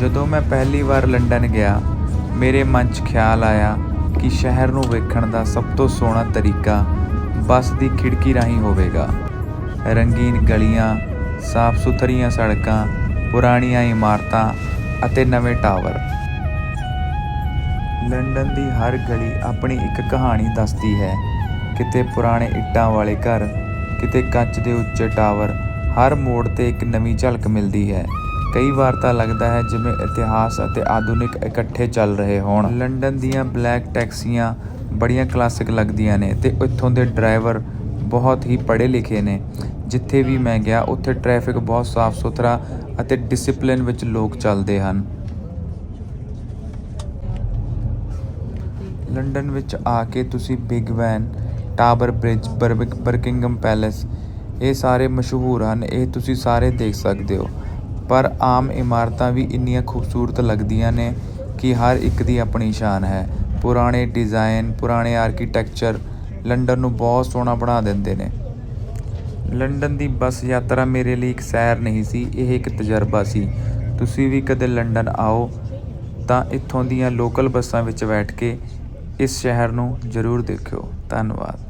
ਜਦੋਂ ਮੈਂ ਪਹਿਲੀ ਵਾਰ ਲੰਡਨ ਗਿਆ, ਮੇਰੇ ਮਨ 'ਚ ਖਿਆਲ ਆਇਆ ਕਿ ਸ਼ਹਿਰ ਨੂੰ ਵੇਖਣ ਦਾ ਸਭ ਤੋਂ ਸੋਹਣਾ ਤਰੀਕਾ ਬੱਸ ਦੀ ਖਿੜਕੀ ਰਾਹੀਂ ਹੋਵੇਗਾ। ਰੰਗੀਨ ਗਲੀਆਂ ਸਾਫ਼ ਸੁਥਰੀਆਂ ਸੜਕਾਂ, ਪੁਰਾਣੀਆਂ ਇਮਾਰਤਾਂ ਅਤੇ ਨਵੇਂ ਟਾਵਰ। ਲੰਡਨ ਦੀ ਹਰ ਗਲੀ ਆਪਣੀ ਇੱਕ ਕਹਾਣੀ ਦੱਸਦੀ ਹੈ, ਕਿਤੇ ਪੁਰਾਣੇ ਇੱਟਾਂ ਵਾਲੇ ਘਰ, ਕਿਤੇ ਕੱਚ ਦੇ ਉੱਚੇ ਟਾਵਰ, ਹਰ ਮੋੜ ਤੇ ਇੱਕ ਨਵੀਂ ਝਲਕ ਮਿਲਦੀ ਹੈ। ਕਈ ਵਾਰ ਤਾਂ ਲੱਗਦਾ ਹੈ ਜਿਵੇਂ ਇਤਿਹਾਸ ਅਤੇ ਆਧੁਨਿਕ ਇਕੱਠੇ ਚੱਲ ਰਹੇ ਹੋਣ। ਲੰਡਨ ਦੀਆਂ ਬਲੈਕ ਟੈਕਸੀਆਂ ਬੜੀਆਂ ਕਲਾਸਿਕ ਲੱਗਦੀਆਂ ਨੇ ਤੇ ਇੱਥੋਂ ਦੇ ਡਰਾਈਵਰ ਬਹੁਤ ਹੀ ਪੜ੍ਹੇ ਲਿਖੇ ਨੇ। ਜਿੱਥੇ ਵੀ ਮੈਂ ਗਿਆ, ਉੱਥੇ ਟ੍ਰੈਫਿਕ ਬਹੁਤ ਸਾਫ਼ ਸੁਥਰਾ ਅਤੇ ਡਿਸਪਲਿਨ ਵਿੱਚ ਲੋਕ ਚੱਲਦੇ ਹਨ। ਲੰਡਨ ਵਿੱਚ ਆ ਕੇ ਤੁਸੀਂ ਬਿਗ ਵੈਨ, ਟਾਵਰ ਬ੍ਰਿਜ ਬਰਬਿਕ ਬਰਕਿੰਗਮ ਪੈਲੇਸ, ਇਹ ਸਾਰੇ ਮਸ਼ਹੂਰ ਹਨ, ਇਹ ਤੁਸੀਂ ਸਾਰੇ ਦੇਖ ਸਕਦੇ ਹੋ। ਪਰ ਆਮ ਇਮਾਰਤਾਂ ਵੀ ਇੰਨੀਆਂ ਖੂਬਸੂਰਤ ਲੱਗਦੀਆਂ ਨੇ ਕਿ ਹਰ ਇੱਕ ਦੀ ਆਪਣੀ ਸ਼ਾਨ ਹੈ। ਪੁਰਾਣੇ ਡਿਜ਼ਾਇਨ ਪੁਰਾਣੇ ਆਰਕੀਟੈਕਚਰ ਲੰਡਨ ਨੂੰ ਬਹੁਤ ਸੋਹਣਾ ਬਣਾ ਦਿੰਦੇ ਨੇ। ਲੰਡਨ ਦੀ ਬੱਸ ਯਾਤਰਾ ਮੇਰੇ ਲਈ ਇੱਕ ਸੈਰ ਨਹੀਂ ਸੀ, ਇਹ ਇੱਕ ਤਜਰਬਾ ਸੀ। ਤੁਸੀਂ ਵੀ ਕਦੇ ਲੰਡਨ ਆਓ ਤਾਂ ਇੱਥੋਂ ਦੀਆਂ ਲੋਕਲ ਬੱਸਾਂ ਵਿੱਚ ਬੈਠ ਕੇ ਇਸ ਸ਼ਹਿਰ ਨੂੰ ਜ਼ਰੂਰ ਦੇਖਿਓ। ਧੰਨਵਾਦ।